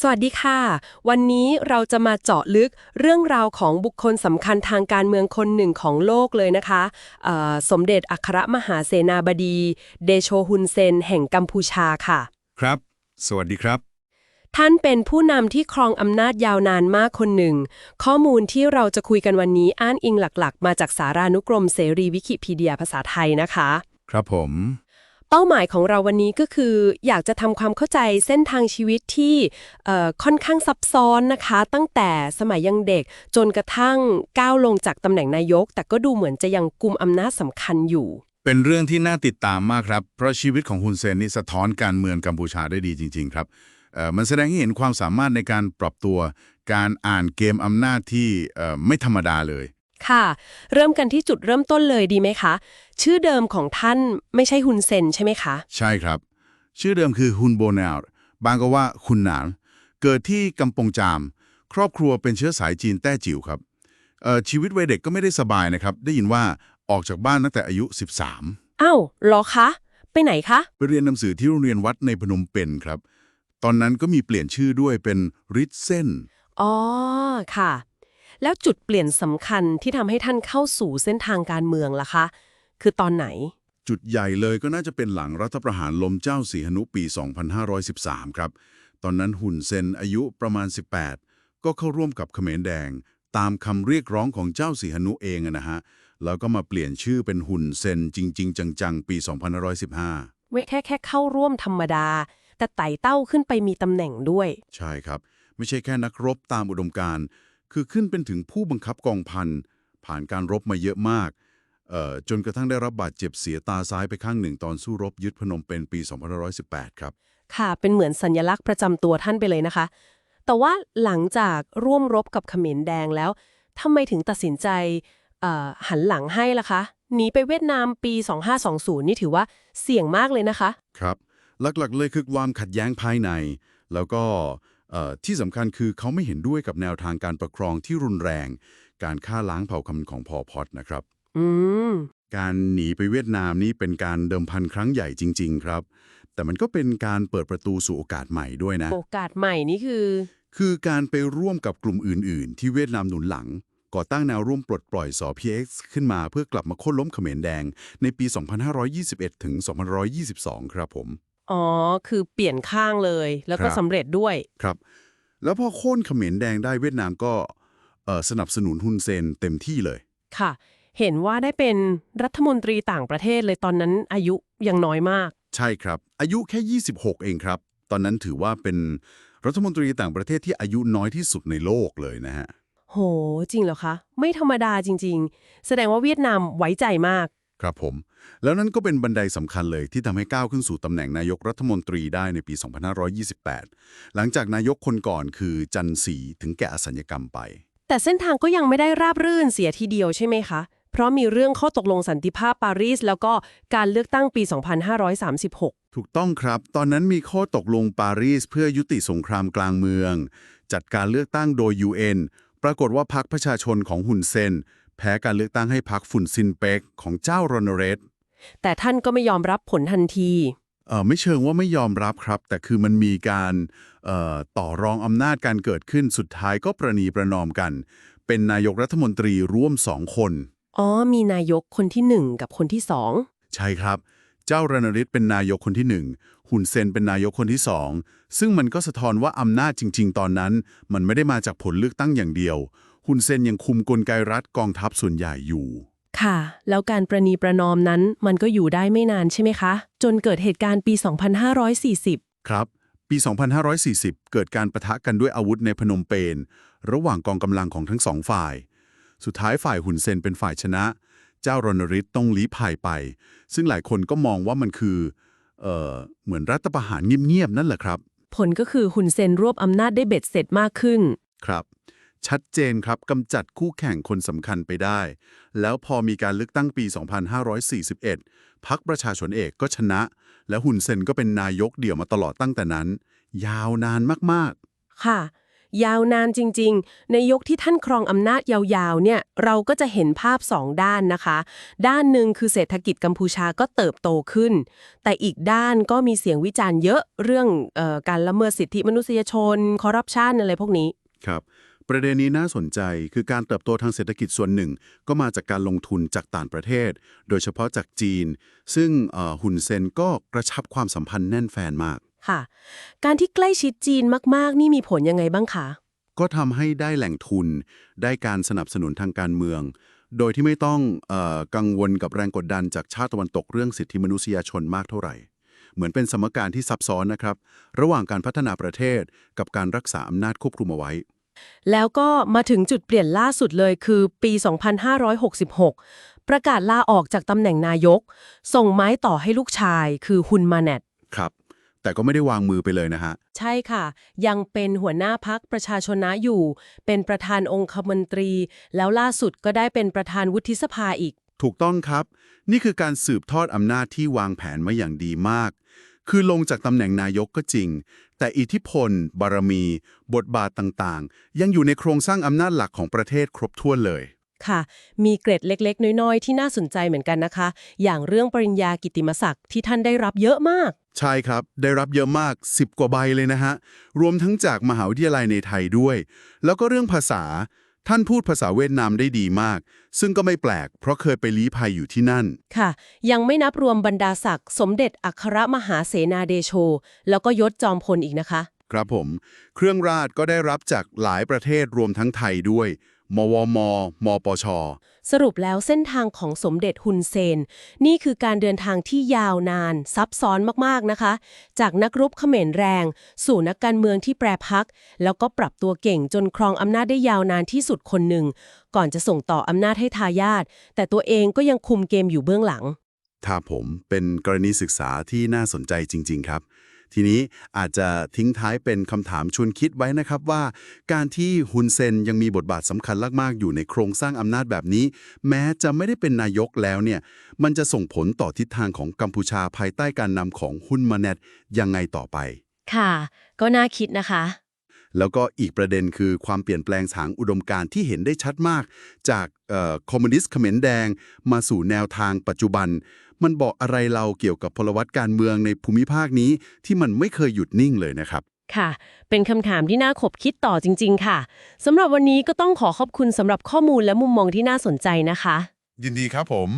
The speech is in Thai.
สวัสดีค่ะ วันนี้เราจะมาเจาะลึกเรื่องราวของบุคคลสำคัญทางการเมืองคนหนึ่งของโลกเลยนะคะเอ่อสมเด็จอัครมหาเสนาบดี เดโชฮุนเซน แห่งกัมพูชาค่ะ ครับ สวัสดีครับท่านเป็นผู้นำที่ครองอำนาจยาวนานมากคนหนึ่ง ข้อมูลที่เราจะคุยกันวันนี้อ้างอิงหลักๆ มาจากสารานุกรมเสรีวิกิพีเดียภาษาไทยนะคะ ครับผม เป้าหมายของเราวันนี้ก็คือ อยากจะทำความเข้าใจเส้นทางชีวิตที่ค่อนข้างซับซ้อนนะคะ ตั้งแต่สมัยยังเด็กจนกระทั่งก้าวลงจากตำแหน่งนายก แต่ก็ดูเหมือนจะยังกุมอำนาจสำคัญอยู่ เป็นเรื่องที่น่าติดตามมากครับ เพราะชีวิตของฮุนเซนนี่สะท้อนการเมืองกัมพูชาได้ดีจริง ๆ ครับมันแสดงให้เห็นความสามารถในการปรับตัว การอ่านเกมอำนาจที่ไม่ธรรมดาเลย ค่ะ เริ่มกันที่จุดเริ่มต้นเลยดีไหมคะ ชื่อเดิมของท่านไม่ใช่ฮุนเซนใช่ไหมคะ ใช่ครับ ชื่อเดิมคือฮุนโบนาวบางก็ว่าฮุนหนาน เกิดที่กำปงจาม ครอบครัวเป็นเชื้อสายจีนแต้จิ๋วครับเอ่อชีวิตวัยเด็กก็ไม่ได้สบายนะครับ ได้ยินว่าออกจากบ้านตั้งแต่อายุ 13อ้าวเหรอคะ ไปไหนคะ ไปเรียนหนังสือที่โรงเรียนวัดในพนมเปญครับ ตอนนั้นก็มีเปลี่ยนชื่อด้วยเป็นริทเซนอ๋อค่ะ แล้วจุดเปลี่ยนสำคัญที่ทำให้ท่านเข้าสู่เส้นทางการเมืองล่ะคะ คือตอนไหน จุดใหญ่เลยก็น่าจะเป็นหลังรัฐประหารลมเจ้าสีหนุปี 2513 ครับ ตอนนั้นหุ่นเซนอายุประมาณ 18 ก็เข้าร่วมกับเขมรแดง ตามคำเรียกร้องของเจ้าสีหนุเองอะนะฮะ แล้วก็มาเปลี่ยนชื่อเป็นหุ่นเซนจริง ๆ จังๆ ปี 2515 เว้ยแค่แค่เข้าร่วมธรรมดา แต่ไต่เต้าขึ้นไปมีตำแหน่งด้วย ใช่ครับ ไม่ใช่แค่นักรบตามอุดมการณ์ คือขึ้นเป็นถึงผู้บังคับกองพัน ผ่านการรบมาเยอะมากเอ่อจนกระทั่งได้รับบาดเจ็บเสียตาซ้ายไปข้างหนึ่งตอนสู้รบยึดพนมเปญปี2518 ครับ ค่ะ เป็นเหมือนสัญลักษณ์ประจำตัวท่านไปเลยนะคะ แต่ว่าหลังจากร่วมรบกับเขมรแดงแล้วทำไมถึงตัดสินใจเอ่อหันหลังให้ล่ะคะหนีไปเวียดนามปี 2520 นี่ถือว่าเสี่ยงมากเลยนะคะ ครับ หลักๆเลยคือความขัดแย้งภายใน แล้วก็เอ่อ ที่สำคัญคือเขาไม่เห็นด้วยกับแนวทางการปกครองที่รุนแรง การฆ่าล้างเผ่าพันธุ์ของพอพอตนะครับอืมการหนีไปเวียดนามนี่เป็นการเดิมพันครั้งใหญ่จริง ๆ ครับ แต่มันก็เป็นการเปิดประตูสู่โอกาสใหม่ด้วยนะ โอกาสใหม่นี่คือ คือการไปร่วมกับกลุ่มอื่น ๆ ที่เวียดนามหนุนหลัง ก่อตั้งแนวร่วมปลดปล่อยสอ PX ขึ้นมาเพื่อกลับมาโค่นล้มเขมรแดงในปี 2521 ถึง 2522 ครับผม อ๋อ คือเปลี่ยนข้างเลย แล้วก็ครับ สำเร็จด้วย ครับ แล้วพอโค่นเขมรแดงได้เวียดนามก็เอ่อสนับสนุนฮุนเซนเต็มที่เลย ค่ะ เห็นว่าได้เป็นรัฐมนตรีต่างประเทศเลยตอนนั้นอายุยังน้อยมาก ใช่ครับ อายุแค่ 26 เองครับ ตอนนั้นถือว่าเป็นรัฐมนตรีต่างประเทศที่อายุน้อยที่สุดในโลกเลยนะฮะ โห จริงเหรอคะ ไม่ธรรมดาจริง ๆ แสดงว่าเวียดนามไว้ใจมาก ครับผม แล้วนั่นก็เป็นบันไดสำคัญเลยที่ทำให้ก้าวขึ้นสู่ตำแหน่งนายกรัฐมนตรีได้ในปี 2528 หลังจากนายกคนก่อนคือจันสีถึงแก่อสัญญกรรมไป แต่เส้นทางก็ยังไม่ได้ราบรื่นเสียทีเดียวใช่ไหมคะ เพราะมีเรื่องข้อตกลงสันติภาพปารีส แล้วก็การเลือกตั้งปี 2536ถูกต้องครับ ตอนนั้นมีข้อตกลงปารีสเพื่อยุติสงครามกลางเมือง จัดการเลือกตั้งโดย UN ปรากฏว่าพรรคประชาชนของฮุนเซน แพ้การเลือกตั้งให้พรรคฟุนซินเปกของเจ้ารอนเรตแต่ท่านก็ไม่ยอมรับผลทันที เอ่อไม่เชิงว่าไม่ยอมรับครับ แต่คือมันมีการเอ่อต่อรองอำนาจการเกิดขึ้นสุดท้ายก็ประนีประนอมกัน เป็นนายกรัฐมนตรีร่วมสองคน อ๋อ มีนายกคนที่หนึ่งกับคนที่สอง ใช่ครับ เจ้ารณฤทธิ์เป็นนายกคนที่หนึ่งหุนเซนเป็นนายกคนที่สองซึ่งมันก็สะท้อนว่าอำนาจจริง ๆ ตอนนั้น มันไม่ได้มาจากผลเลือกตั้งอย่างเดียว หุนเซนยังคุมกลไกรัฐกองทัพส่วนใหญ่อยู่ ค่ะ แล้วการประนีประนอมนั้นมันก็อยู่ได้ไม่นานใช่ไหมคะ จนเกิดเหตุการณ์ปี 2540 ครับ ปี 2540 เกิดการประทะกันด้วยอาวุธในพนมเปญระหว่างกองกำลังของทั้งสองฝ่าย สุดท้ายฝ่ายหุนเซนเป็นฝ่ายชนะ เจ้ารณฤทธิ์ต้องลี้ภัยไป ซึ่งหลายคนก็มองว่ามันคือเอ่อเหมือนรัฐประหารเงียบๆนั่นแหละครับ ผลก็คือหุนเซนรวบอำนาจได้เบ็ดเสร็จมากขึ้น ครับ ชัดเจนครับกำจัดคู่แข่งคนสำคัญไปได้ แล้วพอมีการเลือกตั้งปี 2541พักประชาชนเอกก็ชนะ และหุนเซนก็เป็นนายกเดี่ยวมาตลอดตั้งแต่นั้น ยาวนานมากค่ะ ยาวนานจริงๆ ในยุคที่ท่านครองอำนาจยาวๆ เนี่ย เราก็จะเห็นภาพสองด้านนะคะ ด้านหนึ่งคือเศรษฐกิจกัมพูชาก็เติบโตขึ้น แต่อีกด้านก็มีเสียงวิจารณ์เยอะเรื่องเออการละเมิดสิทธิมนุษยชน คอร์รัปชันอะไรพวกนี้ ครับ ประเด็นนี้น่าสนใจคือการเติบโตทางเศรษฐกิจส่วนหนึ่ง ก็มาจากการลงทุนจากต่างประเทศ โดยเฉพาะจากจีน ซึ่งเอ่อหุนเซนก็กระชับความสัมพันธ์แน่นแฟนมากค่ะ การที่ใกล้ชิดจีนมาก ๆ นี่มีผลยังไงบ้างคะ ก็ทำให้ได้แหล่งทุน ได้การสนับสนุนทางการเมือง โดยที่ไม่ต้องเออกังวลกับแรงกดดันจากชาติตะวันตกเรื่องสิทธิมนุษยชนมากเท่าไหร่ เหมือนเป็นสมการที่ซับซ้อนนะครับ ระหว่างการพัฒนาประเทศกับการรักษาอำนาจควบคุมเอาไว้ แล้วก็มาถึงจุดเปลี่ยนล่าสุดเลยคือปี 2566 ประกาศลาออกจากตำแหน่งนายก ส่งไม้ต่อให้ลูกชายคือฮุนมาเนตครับ แต่ก็ไม่ได้วางมือไปเลยนะฮะ ใช่ค่ะ ยังเป็นหัวหน้าพักประชาชนนะอยู่ เป็นประธานองคมนตรี แล้วล่าสุดก็ได้เป็นประธานวุฒิสภาอีก ถูกต้องครับ นี่คือการสืบทอดอำนาจที่วางแผนมาอย่างดีมาก คือลงจากตำแหน่งนายกก็จริง แต่อิทธิพล บารมี บทบาทต่างๆ ยังอยู่ในโครงสร้างอำนาจหลักของประเทศครบถ้วนเลย ค่ะ มีเกร็ดเล็ก ๆ น้อยๆ ที่น่าสนใจเหมือนกันนะคะ อย่างเรื่องปริญญากิตติมศักดิ์ที่ท่านได้รับเยอะมาก ใช่ครับ ได้รับเยอะมาก 10 กว่าใบเลยนะฮะ รวมทั้งจากมหาวิทยาลัยในไทยด้วย แล้วก็เรื่องภาษา ท่านพูดภาษาเวียดนามได้ดีมาก ซึ่งก็ไม่แปลก เพราะเคยไปลี้ภัยอยู่ที่นั่น ค่ะ ยังไม่นับรวมบรรดาศักดิ์สมเด็จอัครมหาเสนาเดโช แล้วก็ยศจอมพลอีกนะคะ ครับผม เครื่องราชก็ได้รับจากหลายประเทศรวมทั้งไทยด้วย มวม มปช สรุปแล้วเส้นทางของสมเด็จฮุนเซน นี่คือการเดินทางที่ยาวนาน ซับซ้อนมาก ๆ นะคะ จากนักรบเขมรแรง สู่นักการเมืองที่แปรพัก แล้วก็ปรับตัวเก่งจนครองอำนาจได้ยาวนานที่สุดคนหนึ่ง ก่อนจะส่งต่ออำนาจให้ทายาทแต่ตัวเองก็ยังคุมเกมอยู่เบื้องหลัง ถ้าผมเป็นกรณีศึกษาที่น่าสนใจจริง ๆ ครับ ทีนี้อาจจะทิ้งท้ายเป็นคำถามชวนคิดไว้นะครับว่า การที่ฮุนเซนยังมีบทบาทสำคัญมากๆอยู่ในโครงสร้างอำนาจแบบนี้ แม้จะไม่ได้เป็นนายกแล้วเนี่ยมันจะส่งผลต่อทิศทางของกัมพูชาภายใต้การนำของฮุนมาเนตยังไงต่อไป ค่ะ ก็น่าคิดนะคะ แล้วก็อีกประเด็นคือความเปลี่ยนแปลงทางอุดมการณ์ที่เห็นได้ชัดมาก จากเอ่อคอมมิวนิสต์เขมรแดง มาสู่แนวทางปัจจุบัน มันบอกอะไรเราเกี่ยวกับพลวัตการเมืองในภูมิภาคนี้ที่มันไม่เคยหยุดนิ่งเลยนะครับค่ะ เป็นคำถามที่น่าขบคิดต่อจริง ๆ ค่ะสำหรับวันนี้ก็ต้องขอขอบคุณสำหรับข้อมูลและมุมมองที่น่าสนใจนะคะ ยินดีครับผม